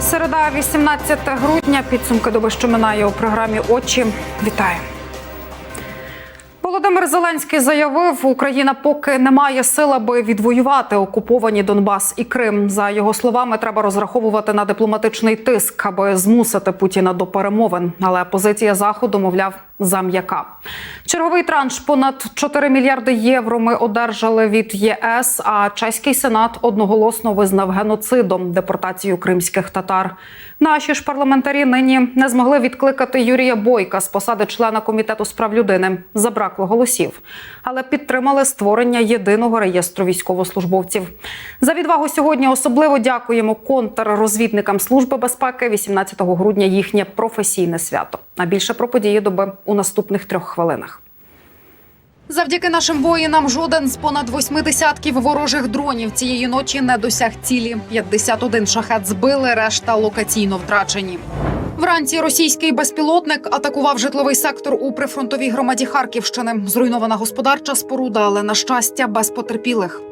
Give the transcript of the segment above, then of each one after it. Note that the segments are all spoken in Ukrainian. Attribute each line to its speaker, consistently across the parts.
Speaker 1: Середа, 18 грудня. Підсумки доби, що минає у програмі Очі. Вітаю. Володимир Зеленський заявив, Україна поки не має сил, аби відвоювати окуповані Донбас і Крим. За його словами, треба розраховувати на дипломатичний тиск, аби змусити Путіна до перемовин. Але позиція заходу, мовляв, зам'яка. Черговий транш понад 4 мільярди євро. Ми одержали від ЄС. А чеський сенат одноголосно визнав геноцидом депортацію кримських татар. Наші ж парламентарі нині не змогли відкликати Юрія Бойка з посади члена комітету з прав людини. Забракло голосів, але підтримали створення єдиного реєстру військовослужбовців. За відвагу сьогодні особливо дякуємо контррозвідникам служби безпеки. 18 грудня їхнє професійне свято. А більше про події доби у наступних трьох хвилинах. Завдяки нашим воїнам жоден з понад восьми десятків ворожих дронів цієї ночі не досяг цілі. 51 шахет збили, решта локаційно втрачені. Вранці російський безпілотник атакував житловий сектор у прифронтовій громаді Харківщини. Зруйнована господарча споруда, але на щастя без потерпілих.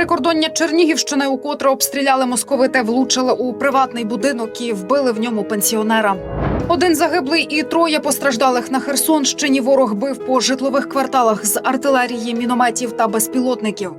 Speaker 1: Прикордоння Чернігівщини, укотре обстріляли московити, влучили у приватний будинок і вбили в ньому пенсіонера. Один загиблий і троє постраждалих на Херсонщині. Ворог бив по житлових кварталах з артилерії, мінометів та безпілотників.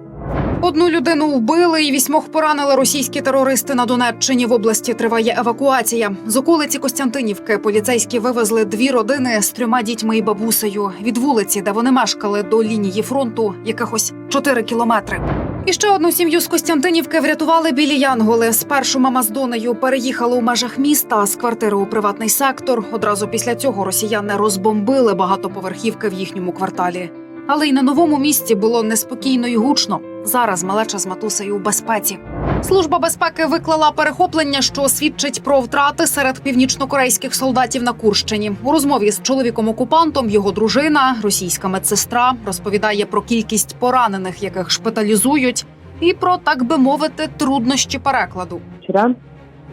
Speaker 1: Одну людину вбили і вісьмох поранили російські терористи на Донеччині. В області триває евакуація. З околиці Костянтинівки поліцейські вивезли дві родини з трьома дітьми і бабусею від вулиці, де вони мешкали до лінії фронту, якихось 4 кілометри. І ще одну сім'ю з Костянтинівки врятували білі Янголи. Спершу мама з донею переїхали у межах міста з квартири у приватний сектор. Одразу після цього росіяни розбомбили багатоповерхівки в їхньому кварталі. Але й на новому місці було неспокійно і гучно. Зараз малеча з матусею у безпеці. Служба безпеки виклала перехоплення, що свідчить про втрати серед північнокорейських солдатів на Курщині. У розмові з чоловіком окупантом його дружина, російська медсестра, розповідає про кількість поранених, яких шпиталізують, і про так би мовити труднощі перекладу.
Speaker 2: Вчора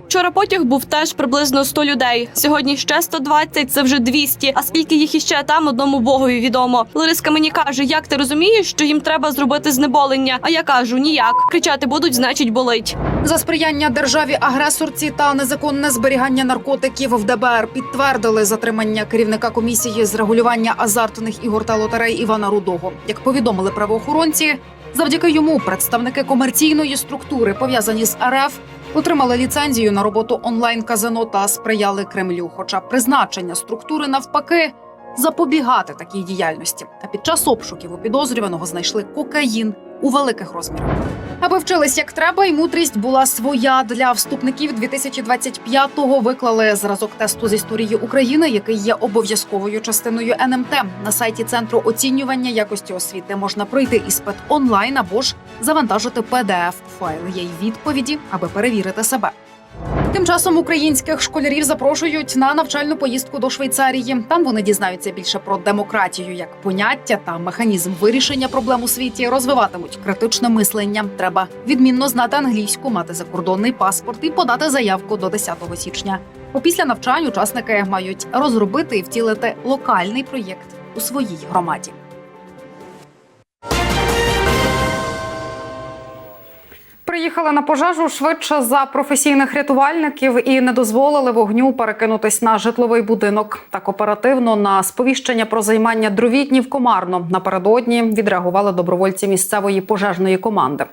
Speaker 3: Вчора потяг був теж приблизно 100 людей. Сьогодні ще 120, це вже 200. А скільки їх іще там одному богові відомо. Лариска мені каже, як ти розумієш, що їм треба зробити знеболення? А я кажу ніяк. Кричати будуть, значить болить.
Speaker 1: За сприяння державі агресорці та незаконне зберігання наркотиків в ДБР підтвердили затримання керівника комісії з регулювання азартних ігор та лотерей Івана Рудого. Як повідомили правоохоронці, завдяки йому представники комерційної структури, пов'язані з РФ, отримали ліцензію на роботу онлайн казино та сприяли Кремлю. Хоча призначення структури навпаки запобігати такій діяльності. А під час обшуків у підозрюваного знайшли кокаїн у великих розмірах. Аби вчились як треба, і мудрість була своя для вступників 2025-го Виклали зразок тесту з історії України, який є обов'язковою частиною НМТ. На сайті центру оцінювання якості освіти можна пройти іспит онлайн або ж завантажити pdf файл й відповіді, аби перевірити себе. Тим часом українських школярів запрошують на навчальну поїздку до Швейцарії. Там вони дізнаються більше про демократію як поняття та механізм вирішення проблем у світі. Розвиватимуть критичне мислення. Треба відмінно знати англійську, мати закордонний паспорт і подати заявку до 10 січня. Опісля навчань учасники мають розробити і втілити локальний проєкт у своїй громаді. Приїхали на пожежу швидше за професійних рятувальників і не дозволили вогню перекинутись на житловий будинок. Так оперативно на сповіщення про займання дровітнів комарно напередодні відреагували добровольці місцевої пожежної команди.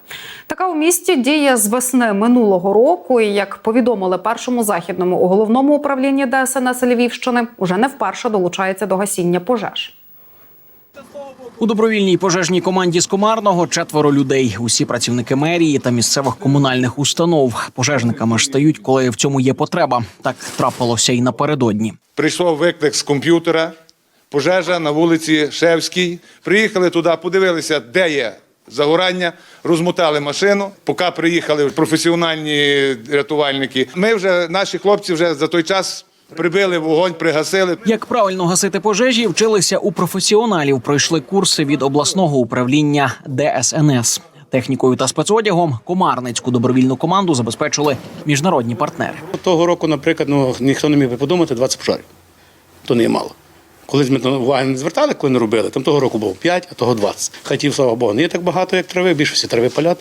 Speaker 1: Така у місті діє з весни минулого року. І як повідомили першому західному у головному управлінні ДСНС Львівщини, уже не вперше долучається до гасіння пожеж.
Speaker 4: У добровільній пожежній команді з Комарного четверо людей. Усі працівники мерії та місцевих комунальних установ. Пожежниками ж стають, коли в цьому є потреба. Так трапилося і напередодні.
Speaker 5: Прийшов виклик з комп'ютера, пожежа на вулиці Шевській. Приїхали туди, подивилися, де є загорання, розмотали машину. Поки приїхали професіональні рятувальники. Ми вже, наші хлопці, вже за той час прибили вогонь, пригасили.
Speaker 4: Як правильно гасити пожежі, вчилися у професіоналів. Пройшли курси від обласного управління ДСНС. Технікою та спецодягом комарницьку добровільну команду забезпечили міжнародні партнери.
Speaker 2: Того року, наприклад, ну ніхто не міг би подумати 20 пожарів. То не є мало. Колись ми уваги не звертали, коли не робили. Там того року було 5, а того 20. Хатів, слава Богу, не є так багато, як трави, більшості трави палять.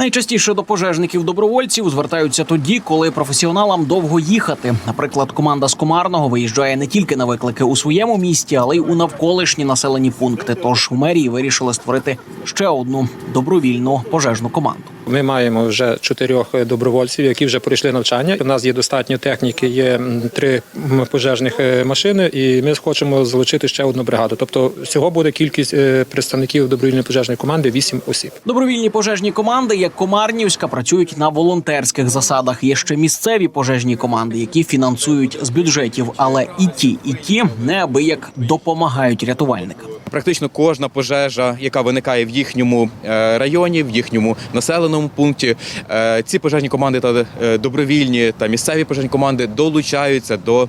Speaker 4: Найчастіше до пожежників добровольців звертаються тоді, коли професіоналам довго їхати. Наприклад, команда з комарного виїжджає не тільки на виклики у своєму місті, але й у навколишні населені пункти. Тож у мерії вирішили створити ще одну добровільну пожежну команду.
Speaker 6: Ми маємо вже чотирьох добровольців, які вже пройшли навчання. У нас є достатньо техніки, є три пожежних е, машини, і ми хочемо залучити ще одну бригаду. Тобто всього буде кількість е, представників добровільної пожежної команди вісім осіб.
Speaker 4: Добровільні пожежні команди, як Комарнівська, працюють на волонтерських засадах. Є ще місцеві пожежні команди, які фінансують з бюджетів, але і ті, і ті неабияк допомагають рятувальникам.
Speaker 7: Практично кожна пожежа, яка виникає в їхньому е, районі, в їхньому населеному пункті, е, ці пожежні команди та е, добровільні та місцеві пожежні команди долучаються до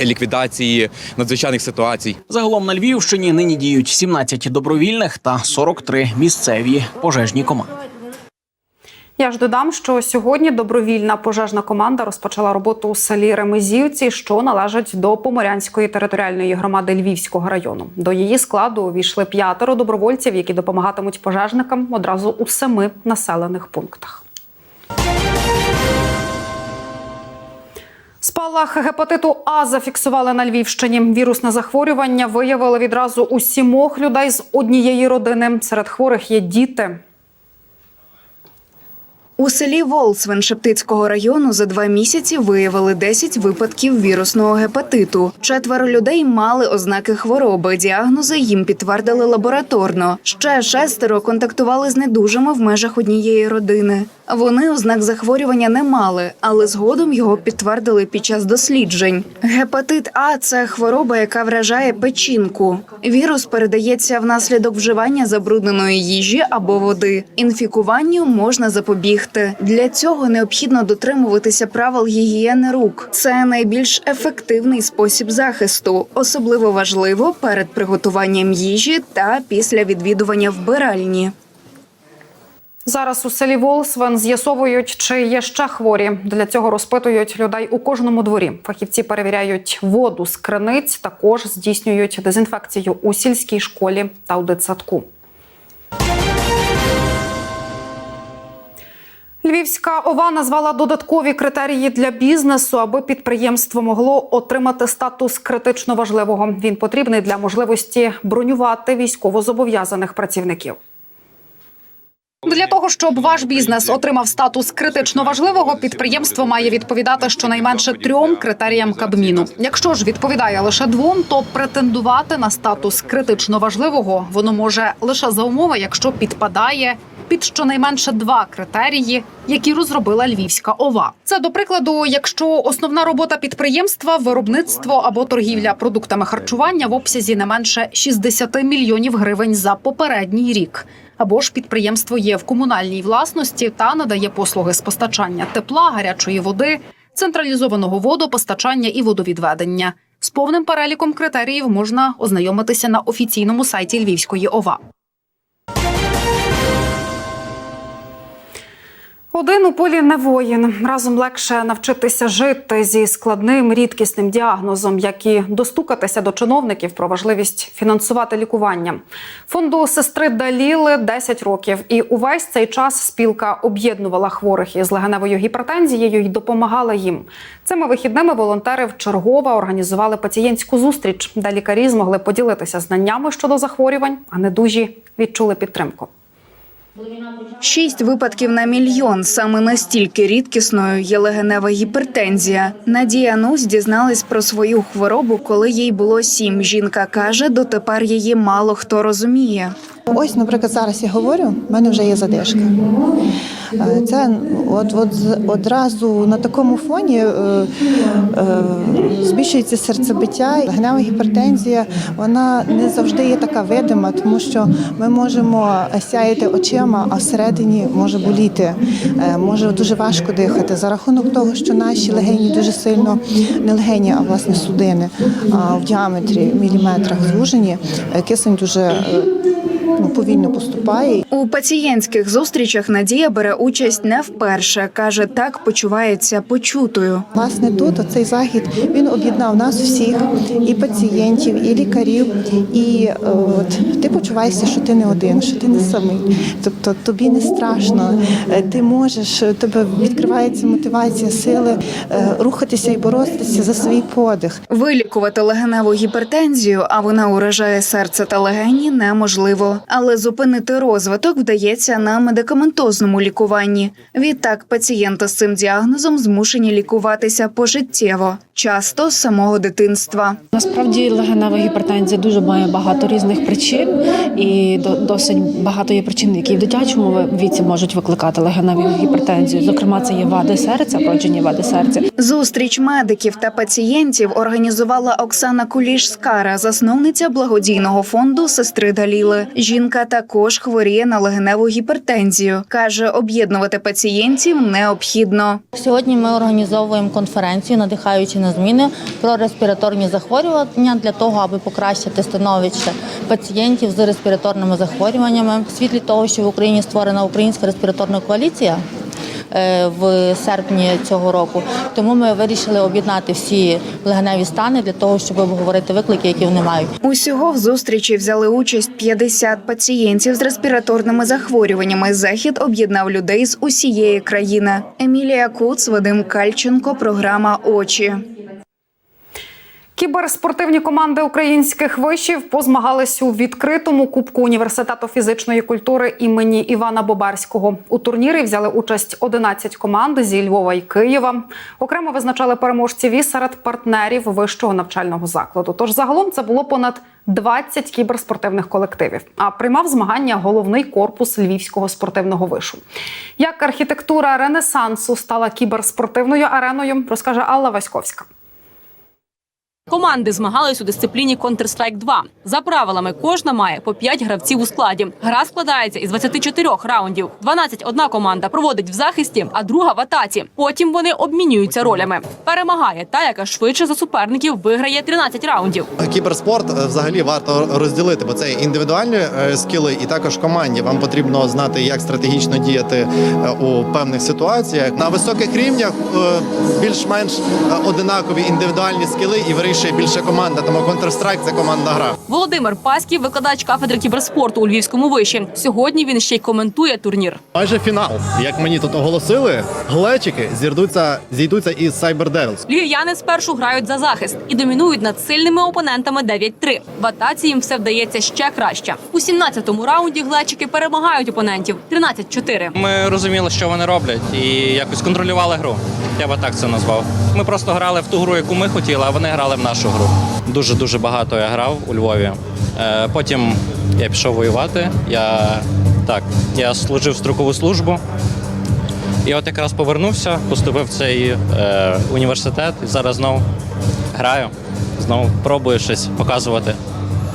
Speaker 7: ліквідації надзвичайних ситуацій.
Speaker 4: Загалом на Львівщині нині діють 17 добровільних та 43 місцеві пожежні команди.
Speaker 1: Я ж додам, що сьогодні добровільна пожежна команда розпочала роботу у селі Ремезівці, що належить до Поморянської територіальної громади Львівського району. До її складу увійшли п'ятеро добровольців, які допомагатимуть пожежникам одразу у семи населених пунктах. Спалах гепатиту А зафіксували на Львівщині. Вірусне захворювання виявили відразу у сімох людей з однієї родини. Серед хворих є діти.
Speaker 8: У селі Волсвен Шептицького району за два місяці виявили 10 випадків вірусного гепатиту. Четверо людей мали ознаки хвороби. Діагнози їм підтвердили лабораторно. Ще шестеро контактували з недужими в межах однієї родини. Вони ознак захворювання не мали, але згодом його підтвердили під час досліджень. Гепатит А це хвороба, яка вражає печінку. Вірус передається внаслідок вживання забрудненої їжі або води. Інфікуванню можна запобігти. Для цього необхідно дотримуватися правил гігієни рук. Це найбільш ефективний спосіб захисту, особливо важливо перед приготуванням їжі та після відвідування вбиральні.
Speaker 1: Зараз у селі Волсвен з'ясовують, чи є ще хворі. Для цього розпитують людей у кожному дворі. Фахівці перевіряють воду з криниць, також здійснюють дезінфекцію у сільській школі та у дитсадку. Львівська ова назвала додаткові критерії для бізнесу, аби підприємство могло отримати статус критично важливого. Він потрібний для можливості бронювати військовозобов'язаних працівників. Для того щоб ваш бізнес отримав статус критично важливого, підприємство має відповідати щонайменше трьом критеріям Кабміну. Якщо ж відповідає лише двом, то претендувати на статус критично важливого воно може лише за умови, якщо підпадає під щонайменше два критерії, які розробила Львівська ова. Це до прикладу, якщо основна робота підприємства виробництво або торгівля продуктами харчування в обсязі не менше 60 мільйонів гривень за попередній рік. Або ж підприємство є в комунальній власності та надає послуги з постачання тепла, гарячої води, централізованого водопостачання і водовідведення. З повним переліком критеріїв можна ознайомитися на офіційному сайті Львівської ОВА. Один у полі не воїн. Разом легше навчитися жити зі складним рідкісним діагнозом, як і достукатися до чиновників про важливість фінансувати лікування. Фонду сестри Даліли 10 років, і увесь цей час спілка об'єднувала хворих із легеневою гіпертензією і допомагала їм. Цими вихідними волонтери вчергове організували пацієнтську зустріч, де лікарі змогли поділитися знаннями щодо захворювань, а недужі відчули підтримку.
Speaker 8: Шість випадків на мільйон. Саме настільки рідкісною є легенева гіпертензія. Надія Нусь дізналась про свою хворобу, коли їй було сім. Жінка каже, дотепер її мало хто розуміє.
Speaker 9: Ось, наприклад, зараз я говорю, в мене вже є задишка. Е, Це от, от одразу на такому фоні е, е, збільшується серцебиття. Гнева гіпертензія вона не завжди є така видима, тому що ми можемо сяяти очима, а всередині може боліти, е, може дуже важко дихати за рахунок того, що наші легені дуже сильно не легені, а власне судини в діаметрі в міліметрах звужені. е, Кисень дуже е, ну, повільно поступає.
Speaker 8: У пацієнтських зустрічах Надія бере участь не вперше. каже, так почувається почутою.
Speaker 9: Власне, тут оцей захід він об'єднав нас всіх, і пацієнтів, і лікарів. І е, от ти почуваєшся, що ти не один, що ти не самий. Тобто тобі не страшно, е, ти можеш, тебе відкривається мотивація, сили е, рухатися і боротися за свій подих.
Speaker 8: Вилікувати легеневу гіпертензію, а вона уражає серце та легені, неможливо. Але зупинити розвиток вдається на медикаментозному лікуванні. Відтак пацієнти з цим діагнозом змушені лікуватися пожиттєво, часто з самого дитинства.
Speaker 10: Насправді легенева гіпертензія дуже має багато різних причин, і до- досить багато є причин, які в дитячому віці можуть викликати легеневу гіпертензію. Зокрема, це є вади серця, вроджені вади серця.
Speaker 8: Зустріч медиків та пацієнтів організувала Оксана Куліш-Скара, засновниця благодійного фонду сестри Даліли. Жінка також хворіє на легеневу гіпертензію. каже, об'єднувати пацієнтів необхідно.
Speaker 11: Сьогодні ми організовуємо конференцію, надихаючи на зміни про респіраторні захворювання для того, аби покращити становище пацієнтів з респіраторними захворюваннями. В світлі того, що в Україні створена українська респіраторна коаліція. Е, В серпні цього року тому ми вирішили об'єднати всі легеневі стани для того, щоб обговорити виклики, які вони мають.
Speaker 8: Усього в зустрічі взяли участь 50 пацієнтів з респіраторними захворюваннями. Захід об'єднав людей з усієї країни. Емілія Куц, Вадим Кальченко, програма Очі.
Speaker 1: Кіберспортивні команди українських вишів позмагались у відкритому кубку університету фізичної культури імені Івана Бобарського. У турнірі взяли участь 11 команд зі Львова і Києва. Окремо визначали переможців і серед партнерів вищого навчального закладу. Тож загалом це було понад 20 кіберспортивних колективів. А приймав змагання головний корпус Львівського спортивного вишу. Як архітектура Ренесансу стала кіберспортивною ареною, розкаже Алла Васьковська.
Speaker 3: Команди змагались у дисципліні Counter-Strike 2. За правилами, кожна має по 5 гравців у складі. Гра складається із 24 раундів. 12 одна команда проводить в захисті, а друга в атаці. Потім вони обмінюються ролями. Перемагає та, яка швидше за суперників виграє 13 раундів.
Speaker 12: Кіберспорт е, взагалі варто розділити, бо це індивідуальні е, скіли, і також команді. Вам потрібно знати, як стратегічно діяти е, у певних ситуаціях. На високих рівнях більш-менш одинакові індивідуальні скіли і вирішує більше команда. Тому Counter-Strike – це командна гра.
Speaker 3: Володимир Пасків, викладач кафедри кіберспорту у Львівському виші. Сьогодні він ще й коментує турнір.
Speaker 12: Майже фінал. Як мені тут оголосили, глечики зійдуться, зійдуться із Cyber Devils.
Speaker 3: Львів'яни спершу грають за захист і домінують над сильними опонентами 9-3. В атаці їм все вдається ще краще. У 17-му раунді глечики перемагають опонентів 13-4.
Speaker 13: Ми розуміли, що вони роблять, і якось контролювали гру. Я би так це назвав. Ми просто грали в ту гру, яку ми хотіли, а вони грали в нашу гру. Дуже дуже багато я грав у Львові. Е, Потім я пішов воювати. Я так, я служив строкову службу. І от якраз повернувся, поступив в цей е, університет і зараз знову граю, знову пробую щось показувати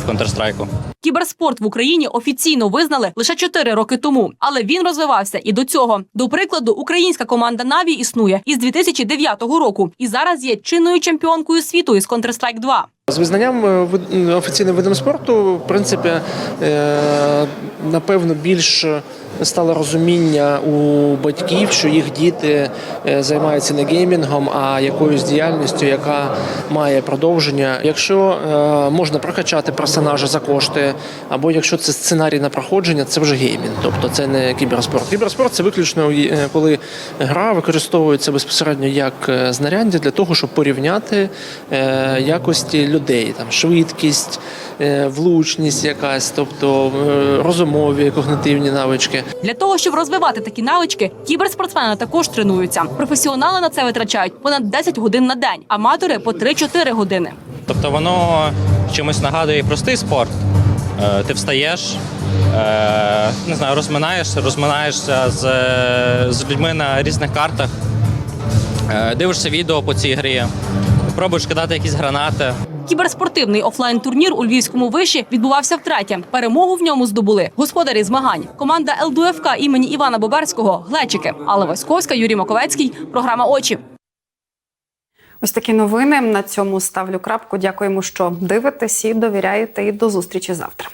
Speaker 13: в Counter-Strike.
Speaker 3: Кіберспорт в Україні офіційно визнали лише 4 роки тому, але він розвивався і до цього. До прикладу, українська команда Наві існує із 2009 року і зараз є чинною чемпіонкою світу із Counter-Strike 2.
Speaker 6: З визнанням е, офіційним видом спорту, в принципі, е, напевно, більш стало розуміння у батьків, що їх діти е, займаються не геймінгом, а якоюсь діяльністю, яка має продовження. Якщо можна прокачати персонажа за кошти, або якщо це сценарій на проходження, це вже геймінг, тобто це не кіберспорт. Кіберспорт це виключно коли гра використовується безпосередньо як знаряддя для того, щоб порівняти якості людей, там швидкість, е, влучність якась, тобто е, розумові, когнитивні навички.
Speaker 3: Для того, щоб розвивати такі навички, кіберспортсмени також тренуються. Професіонали на це витрачають понад 10 годин на день, аматори по 3-4 години.
Speaker 13: Тобто воно чимось нагадує простий спорт. Е, Ти встаєш, не знаю, розминаєшся, розминаєшся з, з людьми на різних картах, дивишся відео по цій грі, пробуєш кидати якісь гранати.
Speaker 3: Кіберспортивний офлайн-турнір у Львівському виші відбувався втретє. Перемогу в ньому здобули господарі змагань. Команда ЛДФК імені Івана Боберського Глечики. Алла Васьковська, Юрій Маковецький. Програма Очі.
Speaker 1: Ось такі новини. На цьому ставлю крапку. Дякуємо, що дивитесь і довіряєте. І до зустрічі завтра.